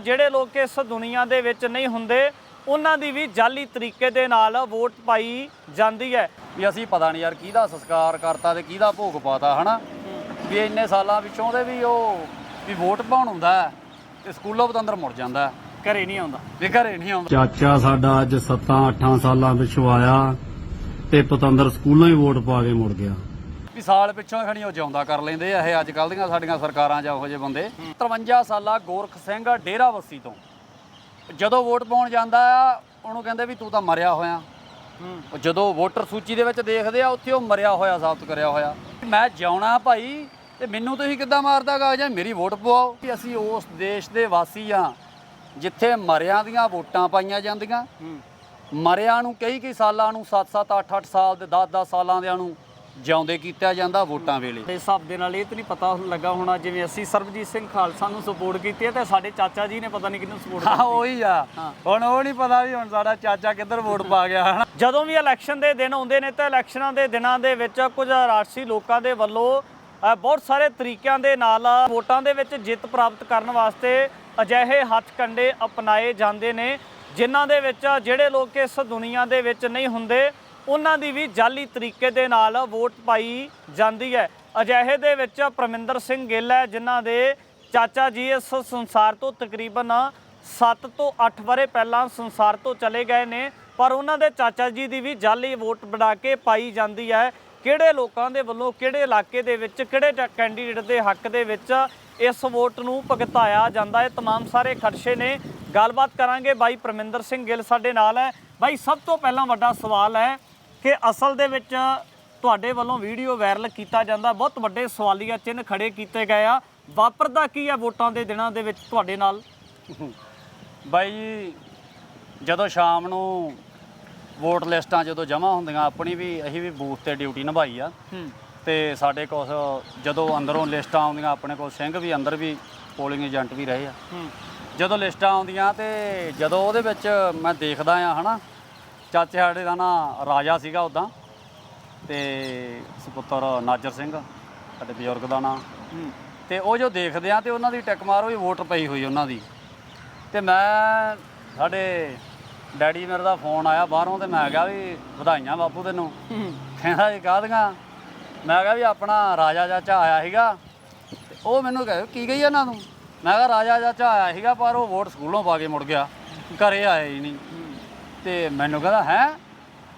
ਜਿਹੜੇ ਲੋਕ ਇਸ ਦੁਨੀਆ ਦੇ ਵਿੱਚ ਨਹੀਂ ਹੁੰਦੇ ਉਹਨਾਂ ਦੀ ਵੀ ਜਾਲੀ ਤਰੀਕੇ ਦੇ ਨਾਲ ਵੋਟ ਪਾਈ ਜਾਂਦੀ ਹੈ। ਵੀ ਅਸੀਂ ਪਤਾ ਨਹੀਂ ਯਾਰ ਕਿਹਦਾ ਸੰਸਕਾਰ ਕਰਤਾ ਤੇ ਕਿਹਦਾ ਭੋਗ ਪਾਤਾ ਹਨਾ? ਵੀ ਇੰਨੇ ਸਾਲਾਂ ਵਿੱਚੋਂ ਦੇ ਵੀ ਉਹ ਵੀ ਵੋਟ ਪਾਉਣ ਹੁੰਦਾ ਤੇ ਸਕੂਲੋਂ ਬਤੰਦਰ ਮੁੜ ਜਾਂਦਾ ਘਰੇ ਨਹੀਂ ਆਉਂਦਾ। ਵੀ ਘਰੇ ਨਹੀਂ ਆਉਂਦਾ। ਚਾਚਾ ਸਾਡਾ ਅੱਜ 7-8 ਸਾਲਾਂ ਪਿਛੋਂ ਆਇਆ ਤੇ ਪਤੰਦਰ ਸਕੂਲੋਂ ਹੀ ਵੋਟ ਪਾ ਕੇ ਮੁੜ ਗਿਆ। ਵੀ ਸਾਲ ਪਿੱਛੋਂ ਖਣੀ ਉਹ ਜਿਉਂਦਾ ਕਰ ਲੈਂਦੇ ਆ ਇਹ ਅੱਜ ਕੱਲ ਦੀਆਂ ਸਾਡੀਆਂ ਸਰਕਾਰਾਂ ਜਾਂ ਉਹੋ ਜਿਹੇ ਬੰਦੇ। 53 ਸਾਲਾ ਗੋਰਖ ਸਿੰਘ ਡੇਰਾ ਬੱਸੀ ਤੋਂ। ਜਦੋਂ ਵੋਟ ਪਾਉਣ ਜਾਂਦਾ ਆ ਉਹਨੂੰ ਕਹਿੰਦੇ ਵੀ ਤੂੰ ਤਾਂ ਮਰਿਆ ਹੋਇਆ। ਉਹ ਜਦੋਂ ਵੋਟਰ ਸੂਚੀ ਦੇ ਵਿੱਚ ਦੇਖਦੇ ਆ ਉੱਥੇ ਉਹ ਮਰਿਆ ਹੋਇਆ ਸਾਬਤ ਕਰਿਆ ਹੋਇਆ। ਮੈਂ ਜਿਉਣਾ ਭਾਈ ਤੇ ਮੈਨੂੰ ਤੁਸੀਂ ਕਿੱਦਾਂ ਮਾਰਦਾ ਕਾਗਜ਼ਾਂ ਮੇਰੀ ਵੋਟ ਪਵਾਓ? ਵੀ ਅਸੀਂ ਉਸ ਦੇਸ਼ ਦੇ ਵਾਸੀ ਆ ਜਿੱਥੇ ਮਰਿਆਂ ਦੀਆਂ ਵੋਟਾਂ ਪਾਈਆਂ ਜਾਂਦੀਆਂ। ਮਰਿਆਂ ਨੂੰ ਕਈ ਕਈ ਸਾਲਾਂ ਨੂੰ 7-7 8-8 ਸਾਲ ਦੇ 10-10 ਸਾਲਾਂ ਦਿਆਂ ਨੂੰ ਜਿਉਂਦੇ ਕੀਤਾ ਜਾਂਦਾ ਵੋਟਾਂ ਵੇਲੇ। ਦੇ ਹਿਸਾਬ ਦੇ ਨਾਲ ਇਹ ਤਾਂ ਨਹੀਂ ਪਤਾ ਲੱਗਾ ਹੋਣਾ ਜਿਵੇਂ ਅਸੀਂ ਸਰਬਜੀਤ ਸਿੰਘ ਖਾਲਸਾ ਨੂੰ ਸਪੋਰਟ ਕੀਤੀ ਹੈ ਤੇ ਸਾਡੇ ਚਾਚਾ ਜੀ ਨੇ ਪਤਾ ਨਹੀਂ ਕਿਹਨੂੰ ਸਪੋਰਟ ਹਾਂ ਉਹੀ ਆ। ਹੁਣ ਉਹ ਨਹੀਂ ਪਤਾ ਵੀ ਹੁਣ ਸਾਡਾ ਚਾਚਾ ਕਿੱਧਰ ਵੋਟ ਪਾ ਗਿਆ ਹਨਾ? ਜਦੋਂ ਵੀ ਇਲੈਕਸ਼ਨ ਦੇ ਦਿਨ ਆਉਂਦੇ ਨੇ ਤਾਂ ਇਲੈਕਸ਼ਨਾਂ ਦੇ ਦਿਨਾਂ ਦੇ ਵਿੱਚ ਕੁਝ ਰਾਜਸੀ ਲੋਕਾਂ ਦੇ ਵੱਲੋਂ ਬਹੁਤ ਸਾਰੇ ਤਰੀਕਿਆਂ ਦੇ ਨਾਲ ਵੋਟਾਂ ਦੇ ਵਿੱਚ ਜਿੱਤ ਪ੍ਰਾਪਤ ਕਰਨ ਵਾਸਤੇ ਅਜਿਹੇ ਹੱਥ ਕੰਡੇ ਅਪਣਾਏ ਜਾਂਦੇ ਨੇ ਜਿਨ੍ਹਾਂ ਦੇ ਵਿੱਚ ਜਿਹੜੇ ਲੋਕ ਇਸ ਦੁਨੀਆ ਦੇ ਵਿੱਚ ਨਹੀਂ ਹੁੰਦੇ ਉਹਨਾਂ ਦੀ ਵੀ ਜਾਲੀ ਤਰੀਕੇ ਦੇ ਨਾਲ ਵੋਟ ਪਾਈ ਜਾਂਦੀ ਹੈ ਅਜਿਹੇ ਦੇ ਵਿੱਚ ਪਰਮਿੰਦਰ ਸਿੰਘ ਗਿੱਲ ਹੈ ਜਿਨ੍ਹਾਂ ਦੇ ਚਾਚਾ ਜੀ ਇਸ ਸੰਸਾਰ ਤੋਂ ਤਕਰੀਬਨ 7 ਤੋਂ 8 ਵਰੇ ਪਹਿਲਾਂ ਸੰਸਾਰ ਤੋਂ ਚਲੇ ਗਏ ਨੇ ਪਰ ਉਹਨਾਂ ਦੇ ਚਾਚਾ ਜੀ ਦੀ ਵੀ ਜਾਲੀ ਵੋਟ ਬਣਾ ਕੇ ਪਾਈ ਜਾਂਦੀ ਹੈ ਕਿਹੜੇ ਲੋਕਾਂ ਦੇ ਵੱਲੋਂ ਕਿਹੜੇ ਇਲਾਕੇ ਦੇ ਵਿੱਚ ਕਿਹੜੇ ਟ- ਕੈਂਡੀਡੇਟ ਦੇ ਹੱਕ ਦੇ ਵਿੱਚ ਇਸ ਵੋਟ ਨੂੰ ਭੁਗਤਾਇਆ ਜਾਂਦਾ ਹੈ तमाम ਸਾਰੇ ਖਰਚੇ ਨੇ ਗੱਲਬਾਤ ਕਰਾਂਗੇ ਬਾਈ ਪਰਮਿੰਦਰ ਸਿੰਘ ਗਿੱਲ ਸਾਡੇ ਨਾਲ ਹੈ ਬਾਈ ਸਭ ਤੋਂ ਪਹਿਲਾਂ ਵੱਡਾ ਸਵਾਲ ਹੈ ਕਿ ਅਸਲ ਦੇ ਵਿੱਚ ਤੁਹਾਡੇ ਵੱਲੋਂ ਵੀਡੀਓ ਵਾਇਰਲ ਕੀਤਾ ਜਾਂਦਾ। ਬਹੁਤ ਵੱਡੇ ਸਵਾਲੀਆ ਚਿੰਨ੍ਹ ਖੜੇ ਕੀਤੇ ਗਏ ਆ। ਵਾਪਰਦਾ ਕੀ ਹੈ ਵੋਟਾਂ ਦੇ ਦਿਨਾਂ ਦੇ ਵਿੱਚ ਤੁਹਾਡੇ ਨਾਲ? ਬਾਈ ਜੀ ਜਦੋਂ ਸ਼ਾਮ ਨੂੰ ਵੋਟ ਲਿਸਟਾਂ ਜਦੋਂ ਜਮ੍ਹਾਂ ਹੁੰਦੀਆਂ ਆਪਣੀ ਵੀ ਅਸੀਂ ਵੀ ਬੂਥ ਤੇ ਡਿਊਟੀ ਨਿਭਾਈ ਆ। ਤੇ ਸਾਡੇ ਕੋਲ ਜਦੋਂ ਅੰਦਰੋਂ ਲਿਸਟਾਂ ਆਉਂਦੀਆਂ ਆਪਣੇ ਕੋਲ ਸਿੰਘ ਵੀ ਅੰਦਰ ਵੀ ਪੋਲਿੰਗ ਏਜੰਟ ਵੀ ਰਹੇ ਆ। ਜਦੋਂ ਲਿਸਟਾਂ ਆਉਂਦੀਆਂ ਤੇ ਜਦੋਂ ਉਹਦੇ ਵਿੱਚ ਮੈਂ ਦੇਖਦਾ ਆ ਹਨਾ ਚਾਚੇ ਸਾਡੇ ਦਾ ਨਾਂ ਰਾਜਾ ਸੀਗਾ ਉਦਾਂ ਤੇ ਸੁਪੁੱਤਰ ਨਾਜਰ ਸਿੰਘ ਸਾਡੇ ਬਜ਼ੁਰਗ ਦਾ ਨਾਂ। ਤੇ ਉਹ ਜੋ ਦੇਖਦੇ ਆ ਤੇ ਉਹਨਾਂ ਦੀ ਟਿਕ ਮਾਰੋ ਵੀ ਵੋਟ ਪਈ ਹੋਈ ਉਹਨਾਂ ਦੀ। ਤੇ ਮੈਂ ਸਾਡੇ ਡੈਡੀ ਮੇਰੇ ਦਾ ਫੋਨ ਆਇਆ ਬਾਹਰੋਂ ਤੇ ਮੈਂ ਕਿਹਾ ਵੀ ਵਧਾਈਆਂ ਬਾਪੂ ਤੈਨੂੰ। ਕਹਿੰਦਾ ਜੀ ਕਾਹਦੀਆਂ? ਮੈਂ ਕਿਹਾ ਵੀ ਆਪਣਾ ਰਾਜਾ ਚਾਚਾ ਆਇਆ ਸੀਗਾ। ਤੇ ਉਹ ਮੈਨੂੰ ਕਹੇ ਕੀ ਗਈ ਇਹਨਾਂ ਨੂੰ? ਮੈਂ ਕਿਹਾ ਰਾਜਾ ਚਾਚਾ ਆਇਆ ਸੀਗਾ ਪਰ ਉਹ ਵੋਟ ਸਕੂਲੋਂ ਪਾ ਕੇ ਮੁੜ ਗਿਆ। ਘਰੇ ਆਇਆ ਹੀ ਨਹੀਂ। ਤੇ ਮੈਨੂੰ ਕਹਿੰਦਾ ਹੈ?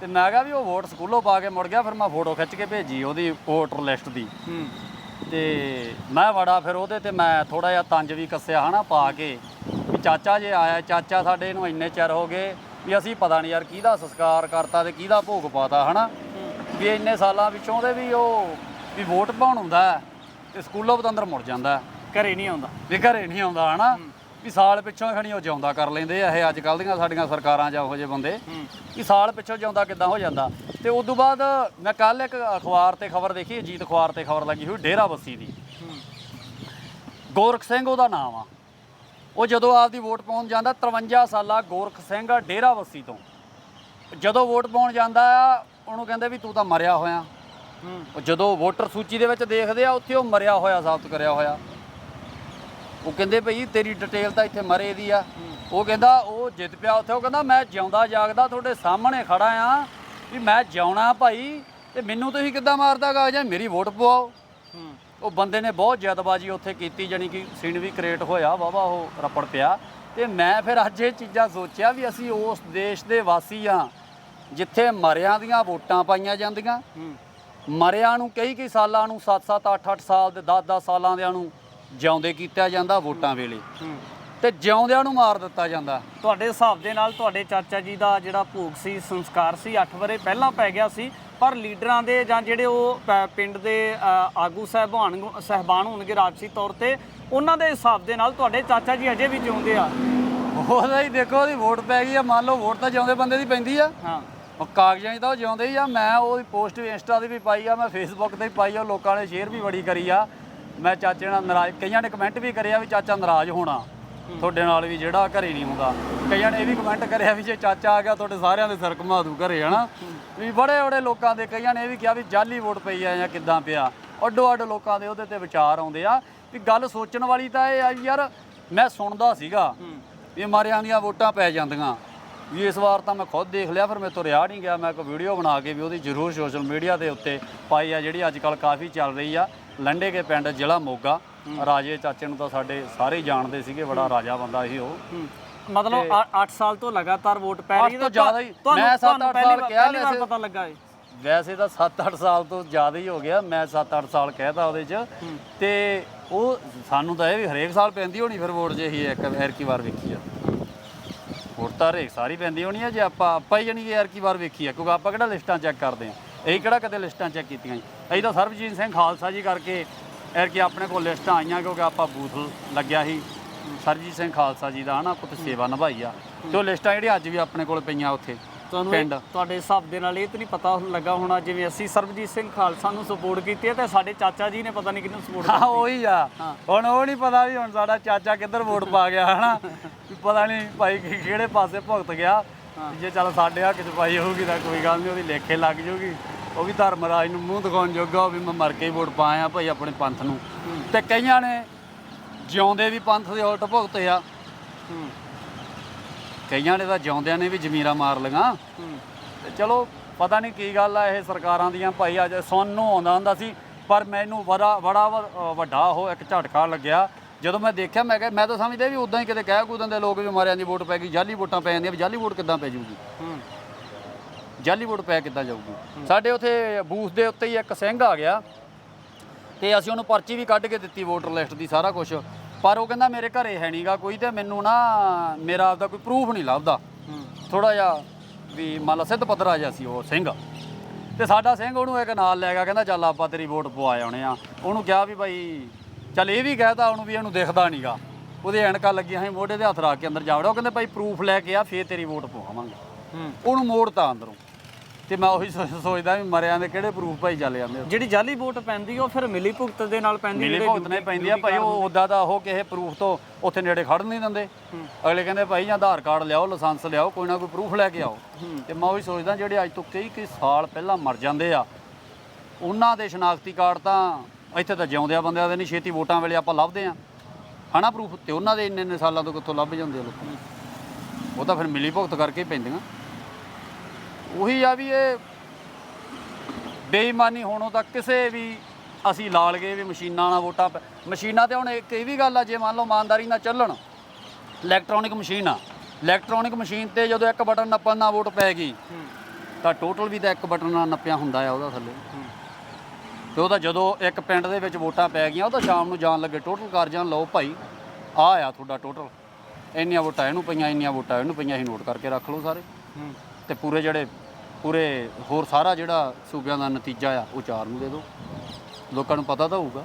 ਤੇ ਮੈਂ ਕਿਹਾ ਵੀ ਉਹ ਵੋਟ ਸਕੂਲੋਂ ਪਾ ਕੇ ਮੁੜ ਗਿਆ ਫਿਰ ਮੈਂ ਫੋਟੋ ਖਿੱਚ ਕੇ ਭੇਜੀ ਉਹਦੀ ਵੋਟਰ ਲਿਸਟ ਦੀ। ਹੂੰ। ਤੇ ਮੈਂ ਵੜਾ ਫਿਰ ਉਹਦੇ ਤੇ ਮੈਂ ਥੋੜਾ ਜਿਹਾ ਤੰਜ ਵੀ ਕੱਸਿਆ ਹਨਾ ਪਾ ਕੇ। ਵੀ ਚਾਚਾ ਜੇ ਆਇਆ ਚਾਚਾ ਸਾਡੇ ਨੂੰ ਇੰਨੇ ਚਿਰ ਹੋ ਗਏ ਵੀ ਅਸੀਂ ਪਤਾ ਨਹੀਂ ਯਾਰ ਕਿਹਦਾ ਸੰਸਕਾਰ ਕਰਤਾ ਤੇ ਕਿਹਦਾ ਭੋਗ ਪਾਤਾ ਹਨਾ। ਵੀ ਇੰਨੇ ਸਾਲਾਂ ਵਿੱਚੋਂ ਦੇ ਵੀ ਉਹ ਵੀ ਵੋਟ ਪਾਉਣ ਹੁੰਦਾ ਹੈ ਤੇ ਸਕੂਲੋਂ ਬਤੰਦਰ ਮੁੜ ਜਾਂਦਾ ਹੈ, ਘਰੇ ਨਹੀਂ ਆਉਂਦਾ। ਵੀ ਘਰੇ ਨਹੀਂ ਆਉਂਦਾ ਹਨਾ। ਵੀ ਸਾਲ ਪਿੱਛੋਂ ਖਣੀ ਉਹ ਜਿਉਂਦਾ ਕਰ ਲੈਂਦੇ ਆ ਇਹ ਅੱਜ ਕੱਲ ਦੀਆਂ ਸਾਡੀਆਂ ਸਰਕਾਰਾਂ ਜਾਂ ਉਹੋ ਜਿਹੇ ਬੰਦੇ ਕਿ ਸਾਲ ਪਿੱਛੋਂ ਜਿਉਂਦਾ ਕਿੱਦਾਂ ਹੋ ਜਾਂਦਾ। ਤੇ ਉਸ ਤੋਂ ਬਾਅਦ ਮੈਂ ਕੱਲ ਇੱਕ ਅਖਬਾਰ ਤੇ ਖਬਰ ਦੇਖੀ ਅਜੀਤ ਅਖਬਾਰ ਤੇ ਖਬਰ ਲੱਗੀ ਹੋਈ ਡੇਰਾ ਬੱਸੀ ਦੀ। ਗੋਰਖ ਸਿੰਘ ਉਹਦਾ ਨਾਮ ਆ। ਉਹ ਜਦੋਂ ਆਪਦੀ ਵੋਟ ਪਾਉਣ ਜਾਂਦਾ 53 ਸਾਲਾ ਗੋਰਖ ਸਿੰਘ ਡੇਰਾ ਬੱਸੀ ਤੋਂ। ਜਦੋਂ ਵੋਟ ਪਾਉਣ ਜਾਂਦਾ ਆ ਉਹਨੂੰ ਕਹਿੰਦੇ ਵੀ ਤੂੰ ਤਾਂ ਮਰਿਆ ਹੋਇਆ। ਜਦੋਂ ਵੋਟਰ ਸੂਚੀ ਦੇ ਵਿੱਚ ਦੇਖਦੇ ਆ ਉੱਥੇ ਉਹ ਮਰਿਆ ਹੋਇਆ ਸਾਬਤ ਕਰਿਆ ਹੋਇਆ। ਉਹ ਕਹਿੰਦੇ ਭਈ ਤੇਰੀ ਡਿਟੇਲ ਤਾਂ ਇੱਥੇ ਮਰੇ ਦੀ ਆ। ਉਹ ਕਹਿੰਦਾ ਉਹ ਜਿੱਤ ਪਿਆ ਉੱਥੇ। ਉਹ ਕਹਿੰਦਾ ਮੈਂ ਜਿਉਂਦਾ ਜਾਗਦਾ ਤੁਹਾਡੇ ਸਾਹਮਣੇ ਖੜਾ ਆ ਵੀ ਮੈਂ ਜਿਉਣਾ ਭਾਈ ਤੇ ਮੈਨੂੰ ਤੁਸੀਂ ਕਿੱਦਾਂ ਮਾਰਦਾ ਕਾਗਜ਼ਾਂ ਮੇਰੀ ਵੋਟ ਪਵਾਓ। ਉਹ ਬੰਦੇ ਨੇ ਬਹੁਤ ਜ਼ਿਆਦਬਾਜ਼ੀ ਉੱਥੇ ਕੀਤੀ ਜਾਨੀ ਕਿ ਸੀਨ ਵੀ ਕ੍ਰੀਏਟ ਹੋਇਆ। ਵਾਵਾ ਉਹ ਰਪੜ ਪਿਆ। ਤੇ ਮੈਂ ਫਿਰ ਅੱਜ ਇਹ ਚੀਜ਼ਾਂ ਸੋਚਿਆ ਵੀ ਅਸੀਂ ਉਸ ਦੇਸ਼ ਦੇ ਵਾਸੀ ਆ ਜਿੱਥੇ ਮਰਿਆਂ ਦੀਆਂ ਵੋਟਾਂ ਪਾਈਆਂ ਜਾਂਦੀਆਂ। ਮਰਿਆਂ ਨੂੰ ਕਈ ਕਈ ਸਾਲਾਂ ਨੂੰ 7-7 8-8 ਸਾਲ ਦੇ 10-10 ਸਾਲਾਂ ਦਿਆਂ ਨੂੰ ਜਿਉਂਦੇ ਕੀਤਾ ਜਾਂਦਾ ਵੋਟਾਂ ਵੇਲੇ। ਤੇ ਜਿਉਂਦਿਆਂ ਨੂੰ ਮਾਰ ਦਿੱਤਾ ਜਾਂਦਾ। ਤੁਹਾਡੇ ਹਿਸਾਬ ਦੇ ਨਾਲ ਤੁਹਾਡੇ ਚਾਚਾ ਜੀ ਦਾ ਜਿਹੜਾ ਭੋਗ ਸੀ ਸੰਸਕਾਰ ਸੀ 8 ਵਰੇ ਪਹਿਲਾਂ ਪੈ ਗਿਆ ਸੀ ਪਰ ਲੀਡਰਾਂ ਦੇ ਜਾਂ ਜਿਹੜੇ ਉਹ ਪਿੰਡ ਦੇ ਆਗੂ ਸਹਿਬਾਨ ਸਹਿਬਾਨ ਹੋਣਗੇ ਰਾਜਸੀ ਤੌਰ ਤੇ ਉਹਨਾਂ ਦੇ ਹਿਸਾਬ ਦੇ ਨਾਲ ਤੁਹਾਡੇ ਚਾਚਾ ਜੀ ਅਜੇ ਵੀ ਜਿਉਂਦੇ ਆ। ਉਹਦਾ ਹੀ ਦੇਖੋ ਉਹਦੀ ਵੋਟ ਪੈ ਗਈ ਆ। ਮੰਨ ਲਓ ਵੋਟ ਤਾਂ ਜਿਉਂਦੇ ਬੰਦੇ ਦੀ ਪੈਂਦੀ ਆ। ਹਾਂ। ਉਹ ਕਾਗਜ਼ਾਂ 'ਚ ਤਾਂ ਉਹ ਜਿਉਂਦੇ ਹੀ ਆ। ਮੈਂ ਉਹਦੀ ਪੋਸਟ ਵੀ ਇੰਸਟਾ ਤੇ ਵੀ ਪਾਈ ਆ ਮੈਂ ਫੇਸਬੁੱਕ ਤੇ ਵੀ ਪਾਈ ਆ ਲੋਕਾਂ ਨੇ ਸ਼ੇਅਰ ਵੀ ਬੜੀ ਕਰੀ ਆ। ਮੈਂ ਚਾਚੇ ਨਾਲ ਨਾਰਾਜ਼ ਕਈਆਂ ਨੇ ਕਮੈਂਟ ਵੀ ਕਰਿਆ ਵੀ ਚਾਚਾ ਨਾਰਾਜ਼ ਹੋਣਾ। ਤੁਹਾਡੇ ਨਾਲ ਵੀ ਜਿਹੜਾ ਘਰੇ ਨਹੀਂ ਹੁੰਦਾ। ਕਈਆਂ ਨੇ ਇਹ ਵੀ ਕਮੈਂਟ ਕਰਿਆ ਵੀ ਜੇ ਚਾਚਾ ਆ ਗਿਆ ਤੁਹਾਡੇ ਸਾਰਿਆਂ ਦੇ ਸਿਰ ਘੁਮਾ ਦੂ ਘਰੇ ਹਨਾ? ਵੀ ਬੜੇ ਬੜੇ ਲੋਕਾਂ ਦੇ ਕਈਆਂ ਨੇ ਇਹ ਵੀ ਕਿਹਾ ਵੀ ਜਾਲੀ ਵੋਟ ਪਈ ਆ ਜਾਂ ਕਿੱਦਾਂ ਪਿਆ। ਅੱਡੋ ਅੱਡ ਲੋਕਾਂ ਦੇ ਉਹਦੇ ਤੇ ਵਿਚਾਰ ਆਉਂਦੇ ਆ। ਵੀ ਗੱਲ ਸੋਚਣ ਵਾਲੀ ਤਾਂ ਇਹ ਆ ਯਾਰ ਮੈਂ ਸੁਣਦਾ ਸੀਗਾ ਵੀ ਮਾਰਿਆਂ ਦੀਆਂ ਵੋਟਾਂ ਪੈ ਜਾਂਦੀਆਂ। ਵੀ ਇਸ ਵਾਰ ਤਾਂ ਮੈਂ ਖੁਦ ਦੇਖ ਲਿਆ ਫਿਰ ਮੇਰੇ ਤੋਂ ਰਿਹਾ ਨਹੀਂ ਗਿਆ। ਮੈਂ ਇੱਕ ਵੀਡੀਓ ਬਣਾ ਕੇ ਵੀ ਉਹਦੀ ਜ਼ਰੂਰ ਸੋਸ਼ਲ ਮੀਡੀਆ ਦੇ ਉੱਤੇ ਪਾਈ ਆ ਜਿਹੜੀ ਅੱਜ ਕੱਲ ਕਾਫੀ ਚੱਲ ਰਹੀ ਆ। ਲੰਡੇ ਕੇ ਪਿੰਡ ਜ਼ਿਲ੍ਹਾ ਮੋਗਾ। ਰਾਜੇ ਚਾਚੇ ਨੂੰ ਤਾਂ ਸਾਡੇ ਸਾਰੇ ਜਾਣਦੇ ਸੀਗੇ ਬੜਾ ਰਾਜਾ ਬੰਦਾ ਸੀ ਉਹ। ਮਤਲਬ 8 ਸਾਲ ਤੋਂ ਲਗਾਤਾਰ ਵੋਟ ਪੈ ਅੱਠ ਰਹੀ ਹੈ ਤੋਂ ਤਾਂ ਜ਼ਿਆਦਾ ਹੀ। ਤੁਹਾਨੂੰ- ਮੈਂ ਸੱਤ ਤੁਹਾਨੂੰ ਅੱਠ ਪਹਿਲੀ ਸਾਲ ਵਾਰ- ਕਿਹਾ ਵੈਸੇ। ਪਤਾ ਲੱਗਾ ਏ ਵੈਸੇ ਤਾਂ 7-8 ਸਾਲ ਤੋਂ ਜ਼ਿਆਦਾ ਹੀ ਹੋ ਗਿਆ ਮੈਂ 7-8 ਸਾਲ ਕਹਿਤਾ ਉਹਦੇ 'ਚ। ਤੇ ਉਹ ਸਾਨੂੰ ਤਾਂ ਇਹ ਵੀ ਹਰੇਕ ਸਾਲ ਪੈਂਦੀ ਹੋਣੀ ਫਿਰ ਵੋਟ ਜੇ ਹੀ ਇੱਕ ਐਰ ਕੀ ਵਾਰ ਵੇਖੀ ਆ। ਵੋਟ ਤਾਂ ਹਰੇਕ ਸਾਰੀ ਪੈਂਦੀ ਹੋਣੀ ਆ ਜੇ ਆਪਾਂ ਆਪਾਂ ਹੀ ਜਾਣੀ ਕਿ ਐਰ ਕੀ ਵਾਰ ਵੇਖੀ ਆ ਕਿਉਂਕਿ ਆਪਾਂ ਕਿਹੜਾ ਲਿਸਟਾਂ ਚੈੱਕ ਕਰਦੇ ਆ। ਅਸੀਂ ਕਿਹੜਾ ਕਦੇ ਲਿਸਟਾਂ ਚੈੱਕ ਕੀਤੀਆਂ ਜੀ? ਅਸੀਂ ਤਾਂ ਸਰਬਜੀਤ ਸਿੰਘ ਖਾਲਸਾ ਜੀ ਕਰਕੇ ਐਰ ਕੀ ਆਪਣੇ ਕੋਲ ਲਿਸਟਾਂ ਆਈਆਂ ਕਿਉਂਕਿ ਆਪਾਂ ਬੂਥ ਲੱਗਿਆ ਸੀ। ਸਰਬਜੀਤ ਸਿੰਘ ਖਾਲਸਾ ਜੀ ਦਾ ਹਨਾ ਪੁੱਤ ਸੇਵਾ ਨਿਭਾਈ ਆ। ਤੇ ਉਹ ਲਿਸਟਾਂ ਜਿਹੜੀਆਂ ਅੱਜ ਵੀ ਆਪਣੇ ਕੋਲ ਪਈਆਂ ਉੱਥੇ ਤੁਹਾਨੂੰ ਇਹ- ਪਿੰਡ ਤੁਹਾਡੇ ਹਿਸਾਬ ਦੇ ਨਾਲ ਇਹ ਤਾਂ ਨਹੀਂ ਪਤਾ ਲੱਗਾ ਹੋਣਾ ਜਿਵੇਂ ਅਸੀਂ ਸਰਬਜੀਤ ਸਿੰਘ ਖਾਲਸਾ ਨੂੰ ਸਪੋਰਟ ਕੀਤੀ ਹੈ ਤੇ ਸਾਡੇ ਚਾਚਾ ਜੀ ਨੇ ਪਤਾ ਨਹੀਂ ਕਿਹਨੂੰ ਸਪੋਰਟ ਹਾਂ ਉਹੀ ਆ। ਹੁਣ ਉਹ ਨਹੀਂ ਪਤਾ ਵੀ ਹੁਣ ਸਾਡਾ ਚਾਚਾ ਕਿੱਧਰ ਵੋਟ ਪਾ ਗਿਆ ਹਨਾ। ਵੀ ਪਤਾ ਨਹੀਂ ਭਾਈ ਕਿ- ਕਿਹੜੇ ਪਾਸੇ ਭੁਗਤ ਗਿਆ। ਜੇ ਚੱਲ ਸਾਡੇ ਹੱਕ 'ਚ ਪਾਈ ਹੋਊਗੀ ਤਾਂ ਕੋਈ ਗੱਲ ਨਹੀਂ ਉਹਦੀ ਲੇਖੇ ਲੱਗ ਜੂਗੀ। ਉਹ ਵੀ ਧਰਮਰਾਜ ਨੂੰ ਮੂੰਹ ਦਿਖਾਉਣ ਜੋਗਾ ਵੀ ਮੈਂ ਮਰ ਕੇ ਹੀ ਵੋਟ ਪਾਇਆ ਭਾਈ ਆਪਣੇ ਪੰਥ ਨੂੰ। ਤੇ ਕਈਆਂ ਨੇ ਜਿਉਂਦੇ ਵੀ ਪੰਥ ਦੇ ਉਲਟ ਭੁਗਤੇ ਆ। ਕਈਆਂ ਨੇ ਤਾਂ ਜਿਉਂਦਿਆਂ ਨੇ ਵੀ ਜ਼ਮੀਰਾਂ ਮਾਰ ਲਈਆਂ। ਤੇ ਚਲੋ ਪਤਾ ਨਹੀਂ ਕੀ ਗੱਲ ਆ ਇਹ ਸਰਕਾਰਾਂ ਦੀਆਂ ਭਾਈ ਅੱਜ ਸੁਣਨ ਨੂੰ ਆਉਂਦਾ ਹੁੰਦਾ ਸੀ ਪਰ ਮੈਨੂੰ ਬੜਾ ਬੜਾ ਵੱਡਾ ਉਹ ਇੱਕ ਝਟਕਾ ਲੱਗਿਆ। ਜਦੋਂ ਮੈਂ ਦੇਖਿਆ ਮੈਂ ਕਿਹਾ ਮੈਂ ਤਾਂ ਸਮਝਦਾ ਵੀ ਉਦਾਂ ਹੀ ਕਿਤੇ ਕਹਿ ਕੂਦਨ ਦੇ ਲੋਕ ਵੀ ਮਾਰਿਆਂ ਦੀ ਵੋਟ ਪੈ ਗਈ ਜਾਲੀ ਵੋਟਾਂ ਪੈ ਜਾਂਦੀਆਂ ਵੀ ਜਾਲੀ ਵੋਟ ਕਿੱਦਾਂ ਪੈ ਜਾਊਗੀ ਹੂੰ। ਜਾਲੀ ਵੋਟ ਪੈ ਕਿੱਦਾਂ ਜਾਊਗੀ? ਸਾਡੇ ਉਥੇ ਬੂਥ ਦੇ ਉੱਤੇ ਹੀ ਇੱਕ ਸਿੰਘ ਆ ਗਿਆ ਤੇ ਅਸੀਂ ਉਹਨੂੰ ਪਰਚੀ ਵੀ ਕੱਢ ਕੇ ਦਿੱਤੀ ਵੋਟਰ ਲਿਸਟ ਦੀ ਸਾਰਾ ਕੁਝ ਪਰ ਉਹ ਕਹਿੰਦਾ ਮੇਰੇ ਘਰੇ ਹੈ ਨਹੀਂਗਾ ਕੋਈ ਤੇ ਮੈਨੂੰ ਨਾ ਮੇਰਾ ਆਪਦਾ ਕੋਈ ਪ੍ਰੂਫ ਨਹੀਂ ਲੱਭਦਾ। ਥੋੜਾ ਜਿਹਾ ਵੀ ਮੰਨ ਲਾ ਸਿੱਧ ਪੱਧਰਾ ਜਿਹਾ ਸੀ ਉਹ ਸਿੰਘ। ਤੇ ਸਾਡਾ ਸਿੰਘ ਉਹਨੂੰ ਇੱਕ ਨਾਲ ਲੈ ਗਿਆ ਕਹਿੰਦਾ ਚੱਲ ਆਪਾਂ ਤੇਰੀ ਵੋਟ ਪਵਾ ਆਉਣੇ ਆ। ਉਹਨੂੰ ਕਿਹਾ ਵੀ ਭਾਈ ਚੱਲ ਇਹ ਵੀ ਕਹਿਤਾ ਉਹਨੂੰ ਵੀ ਇਹਨੂੰ ਦਿਖਦਾ ਨਹੀਂਗਾ ਉਹਦੇ ਐਨਕਾਂ ਲੱਗੀਆਂ ਸੀ ਮੋਢੇ ਤੇ ਹੱਥ ਰੱਖ ਕੇ ਅੰਦਰ ਜਾ ਵੜਿਆ। ਉਹ ਕਹਿੰਦੇ ਭਾਈ ਪ੍ਰੂਫ ਲੈ ਕੇ ਆ ਫੇਰ ਤੇਰੀ ਵੋਟ ਪਵਾਵਾਂਗੇ। ਉਹਨੂੰ ਮੋੜਤਾ ਅੰਦਰੋਂ। ਤੇ ਮੈਂ ਉਹੀ ਸੋਚ- ਸੋਚਦਾ ਵੀ ਮਰਿਆਂ ਦੇ ਕਿਹੜੇ ਪ੍ਰੂਫ ਭਾਈ ਚੱਲ ਜਾਂਦੇ ਆ। ਜਿਹੜੀ ਜਾਲੀ ਵੋਟ ਪੈਂਦੀ ਉਹ ਫਿਰ ਮਿਲੀ ਭੁਗਤ ਦੇ ਨਾਲ ਪੈਂਦੀ ਮਿਲੀ ਜਿਹੜੇ ਭੁਗਤਣੇ ਪੈਂਦੀ ਆ ਭਾਈ ਉਹ ਉਦਾਂ ਦਾ ਉਹ ਕਿਸੇ ਪ੍ਰੂਫ ਤੋਂ ਉੱਥੇ ਨੇੜੇ ਖੜਨ ਨਹੀਂ ਦਿੰਦੇ। ਅਗਲੇ ਕਹਿੰਦੇ ਭਾਈ ਜਾਂ ਆਧਾਰ ਕਾਰਡ ਲਿਆਓ ਲਾਇਸੈਂਸ ਲਿਆਓ ਕੋਈ ਨਾ ਕੋਈ ਪ੍ਰੂਫ ਲੈ ਕੇ ਆਓ। ਤੇ ਮੈਂ ਉਹੀ ਸੋਚਦਾ ਜਿਹੜੇ ਅੱਜ ਤੋਂ ਕਈ ਕਈ ਸਾਲ ਪਹਿਲਾਂ ਮਰ ਜਾਂਦੇ ਆ ਉਹਨਾਂ ਦੇ ਸ਼ਨਾਖਤੀ ਕਾਰਡ ਤਾਂ ਇੱਥੇ ਤਾਂ ਜਿਉਂਦਿਆਂ ਬੰਦਿਆਂ ਦੇ ਨਹੀਂ ਛੇਤੀ ਵੋਟਾਂ ਵੇਲੇ ਆਪਾਂ ਲੱਭਦੇ ਆ। ਹਨਾ ਪ੍ਰੂਫ ਤੇ ਉਹਨਾਂ ਦੇ ਇੰਨੇ ਇੰਨੇ ਸਾਲਾਂ ਤੋਂ ਕਿੱਥੋਂ ਲੱਭ ਜਾਂਦੇ ਆ ਲੋਕ? ਉਹ ਤਾਂ ਫਿਰ ਮਿਲੀ ਭੁਗਤ ਕਰਕੇ ਹੀ ਪੈਂਦੀਆਂ। ਉਹੀ ਆ ਵੀ ਇਹ ਬੇਈਮਾਨੀ ਹੋਣੋਂ ਤਾਂ ਕਿਸੇ ਵੀ ਅਸੀਂ ਲਾਲ ਗਏ ਵੀ ਮਸ਼ੀਨਾਂ ਨਾਲ ਵੋਟਾਂ ਪੈ- ਮਸ਼ੀਨਾਂ ਤੇ ਹੁਣ ਇੱਕ ਇਹ ਵੀ ਗੱਲ ਆ ਜੇ ਮੰਨ ਲਓ ਇਮਾਨਦਾਰੀ ਨਾਲ ਚੱਲਣ ਇਲੈਕਟ੍ਰੋਨਿਕ ਮਸ਼ੀਨ ਆ। ਇਲੈਕਟ੍ਰੋਨਿਕ ਮਸ਼ੀਨ ਤੇ ਜਦੋਂ ਇੱਕ ਬਟਨ ਨੱਪਣ ਨਾਲ ਵੋਟ ਪੈ ਗਈ ਤਾਂ ਟੋਟਲ ਵੀ ਤਾਂ ਇੱਕ ਬਟਨ ਨਾਲ ਨੱਪਿਆ ਹੁੰਦਾ ਆ ਉਹਦਾ ਥੱਲੇ। ਤੇ ਉਹਦਾ ਜਦੋਂ ਇੱਕ ਪਿੰਡ ਦੇ ਵਿੱਚ ਵੋਟਾਂ ਪੈ ਗਈਆਂ ਉਹ ਤਾਂ ਸ਼ਾਮ ਨੂੰ ਜਾਣ ਲੱਗੇ ਟੋਟਲ ਕਰ ਜਾਣ ਲਓ ਭਾਈ ਆ ਆ ਤੁਹਾਡਾ ਟੋਟਲ। ਇੰਨੀਆਂ ਵੋਟਾਂ ਇਹਨੂੰ ਪਈਆਂ ਇੰਨੀਆਂ ਵੋਟਾਂ ਇਹਨੂੰ ਪਈਆਂ ਅਸੀਂ ਨੋਟ ਕਰਕੇ ਰੱਖ ਲਓ ਸਾਰੇ। ਤੇ ਪੂਰੇ ਜਿਹੜੇ ਪੂਰੇ ਹੋਰ ਸਾਰਾ ਜਿਹੜਾ ਸੂਬਿਆਂ ਦਾ ਨਤੀਜਾ ਆ ਉਹ ਚਾਰ ਨੂੰ ਦੇ ਦਿਓ। ਲੋਕਾਂ ਨੂੰ ਪਤਾ ਤਾਂ ਹੋਊਗਾ।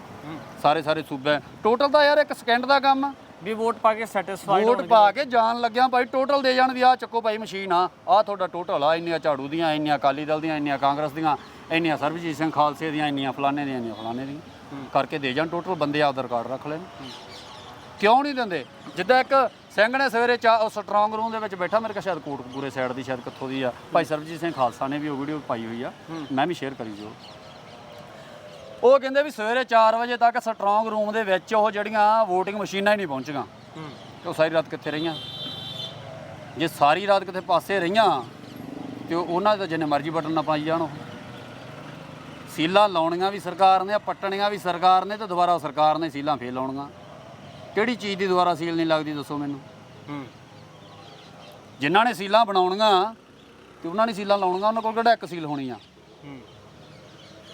ਸਾਰੇ ਸਾਰੇ ਸੂਬੇ ਟੋਟਲ ਤਾਂ ਯਾਰ ਇੱਕ ਸਕਿੰਟ ਦਾ ਕੰਮ ਆ। ਵੀ ਵੋਟ ਪਾ ਕੇ ਸੈਟੀਸਫਾਈਡ ਵੋਟ ਪਾ ਕੇ ਜਾਣ ਲੱਗਿਆ ਭਾਈ ਟੋਟਲ ਦੇ ਜਾਣ ਵੀ ਆ ਚੱਕੋ ਭਾਈ ਮਸ਼ੀਨ ਆ। ਆ ਤੁਹਾਡਾ ਟੋਟਲ ਆ ਇੰਨੀਆਂ ਝਾੜੂ ਦੀਆਂ ਇੰਨੀਆਂ ਅਕਾਲੀ ਦਲ ਦੀਆਂ ਇੰਨੀਆਂ ਕਾਂਗਰਸ ਦੀਆਂ ਇੰਨੀਆਂ ਸਰਬਜੀਤ ਸਿੰਘ ਖਾਲਸੇ ਦੀਆਂ ਇੰਨੀਆਂ ਫਲਾਣੇ ਦੀਆਂ ਇੰਨੀਆਂ ਫਲਾਣੇ ਦੀਆਂ। ਕਰਕੇ ਦੇ ਜਾਣ ਟੋਟਲ ਬੰਦੇ ਆਪਦਾ ਰਿਕਾਰਡ ਰੱਖ ਲੈਣ। ਕਿਉਂ ਨਹੀਂ ਦਿੰਦੇ? ਜਿੱਦਾਂ ਇੱਕ ਸਿੰਘ ਨੇ ਸਵੇਰੇ ਚਾ ਉਹ ਸਟਰੋਂਗ ਰੂਮ ਦੇ ਵਿੱਚ ਬੈਠਾ ਮੇਰੇ ਕੋਲ ਸ਼ਾਇਦ ਕੋਟਕਪੂਰੇ ਸਾਈਡ ਦੀ ਸ਼ਾਇਦ ਕਿੱਥੋਂ ਦੀ ਆ। ਭਾਈ ਸਰਬਜੀਤ ਸਿੰਘ ਖਾਲਸਾ ਨੇ ਵੀ ਉਹ ਵੀਡੀਓ ਪਾਈ ਹੋਈ ਆ। ਮੈਂ ਵੀ ਸ਼ੇਅਰ ਕਰੀ ਜੋ ਉਹ ਕਹਿੰਦੇ ਵੀ ਸਵੇਰੇ 4 ਵਜੇ ਤੱਕ ਸਟਰੋਂਗ ਰੂਮ ਦੇ ਵਿੱਚ ਉਹ ਜਿਹੜੀਆਂ VOTING ਮਸ਼ੀਨਾਂ ਹੀ ਨਹੀਂ ਪਹੁੰਚੀਆਂ। ਤੇ ਉਹ ਸਾਰੀ ਰਾਤ ਕਿੱਥੇ ਰਹੀਆਂ? ਜੇ ਸਾਰੀ ਰਾਤ ਕਿਤੇ ਪਾਸੇ ਰਹੀਆਂ ਤੇ ਉਹ- ਉਹਨਾਂ ਦੇ ਜਿੰਨੇ ਮਰਜ਼ੀ ਬਟਨ ਨਾ ਪਾਈ ਜਾਣ ਉਹ। ਸੀਲਾਂ ਲਾਉਣੀਆਂ ਵੀ ਸਰਕਾਰ ਨੇ ਪੱਟਣੀਆਂ ਵੀ ਸਰਕਾਰ ਨੇ ਤੇ ਦੁਬਾਰਾ ਸਰਕਾਰ ਨੇ ਸੀਲਾਂ ਫੇਰ ਲਾਉਣੀਆਂ। ਕਿਹੜੀ ਚੀਜ਼ ਦੀ ਦੁਬਾਰਾ ਸੀਲ ਨਹੀਂ ਲੱਗਦੀ ਦੱਸੋ ਮੈਨੂੰ ਹੂੰ ਜਿਨ੍ਹਾਂ ਨੇ ਸੀਲਾਂ ਬਣਾਉਣੀਆਂ ਤੇ ਉਹਨਾਂ ਨੇ ਸੀਲਾਂ ਲਾਉਣੀਆਂ ਉਹਨਾਂ ਕੋਲ ਕਿਹੜਾ ਇੱਕ ਸੀਲ ਹੋਣੀ ਆ ਹੂੰ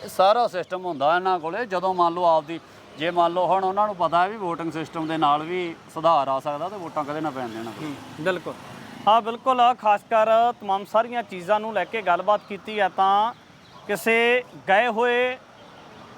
ਇਹ ਸਾਰਾ ਸਿਸਟਮ ਹੁੰਦਾ ਇਹਨਾਂ ਕੋਲੇ ਜਦੋਂ ਮੰਨ ਲਓ ਆਪਦੀ ਜੇ ਮੰਨ ਲਓ ਹੁਣ ਉਹਨਾਂ ਨੂੰ ਪਤਾ ਹੈ ਵੀ VOTING ਸਿਸਟਮ ਦੇ ਨਾਲ ਵੀ ਸੁਧਾਰ ਆ ਸਕਦਾ ਤੇ ਵੋਟਾਂ ਕਦੇ ਨਾ ਪੈਣ ਦੇਣਾ ਹੂੰ, ਬਿਲਕੁਲ ਹਾਂ ਬਿਲਕੁਲ ਖਾਸ ਕਰ तमाम ਸਾਰੀਆਂ ਚੀਜ਼ਾਂ ਨੂੰ ਲੈ ਕੇ ਗੱਲਬਾਤ ਕੀਤੀ ਹੈ ਤਾਂ ਕਿਸੇ ਗਏ ਹੋਏ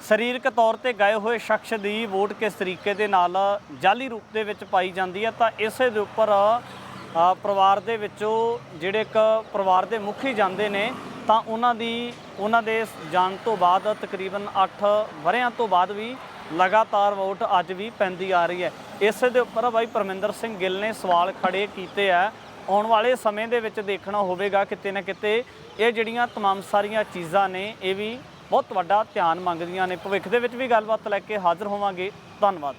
ਸਰੀਰਕ ਤੌਰ ਤੇ ਗਏ ਹੋਏ ਸ਼ਖਸ ਦੀ ਵੋਟ ਕਿਸ ਤਰੀਕੇ ਦੇ ਨਾਲ ਜਾਲੀ ਰੂਪ ਦੇ ਵਿੱਚ ਪਾਈ ਜਾਂਦੀ ਹੈ ਤਾਂ ਇਸੇ ਦੇ ਉੱਪਰ ਅ, ਪਰਿਵਾਰ ਦੇ ਵਿੱਚੋਂ ਜਿਹੜੇ ਇੱਕ ਪਰਿਵਾਰ ਦੇ ਮੁਖੀ ਜਾਂਦੇ ਨੇ ਤਾਂ ਉਹਨਾਂ ਦੀ ਉਹਨਾਂ ਦੇ ਜਾਣ ਤੋਂ ਬਾਅਦ ਤਕਰੀਬਨ 8 ਵਰਿਆਂ ਤੋਂ ਬਾਅਦ ਵੀ ਲਗਾਤਾਰ ਵੋਟ ਅੱਜ ਵੀ ਪੈਂਦੀ ਆ ਰਹੀ ਹੈ ਇਸੇ ਦੇ ਉੱਪਰ ਬਾਈ ਪਰਮਿੰਦਰ ਸਿੰਘ ਗਿੱਲ ਨੇ ਸਵਾਲ ਖੜੇ ਕੀਤੇ ਆ ਆਉਣ ਵਾਲੇ ਸਮੇਂ ਦੇ ਵਿੱਚ ਦੇਖਣਾ ਹੋਵੇਗਾ ਕਿਤੇ ਨਾ ਕਿਤੇ ਇਹ ਜਿਹੜੀਆਂ तमाम ਸਾਰੀਆਂ ਚੀਜ਼ਾਂ ਨੇ ਇਹ ਵੀ ਬਹੁਤ ਵੱਡਾ ਧਿਆਨ ਮੰਗਦੀਆਂ ਨੇ। ਭਵਿੱਖ ਦੇ ਵਿੱਚ ਵੀ ਗੱਲਬਾਤ ਲੈ ਕੇ ਹਾਜ਼ਰ ਹੋਵਾਂਗੇ। ਧੰਨਵਾਦ।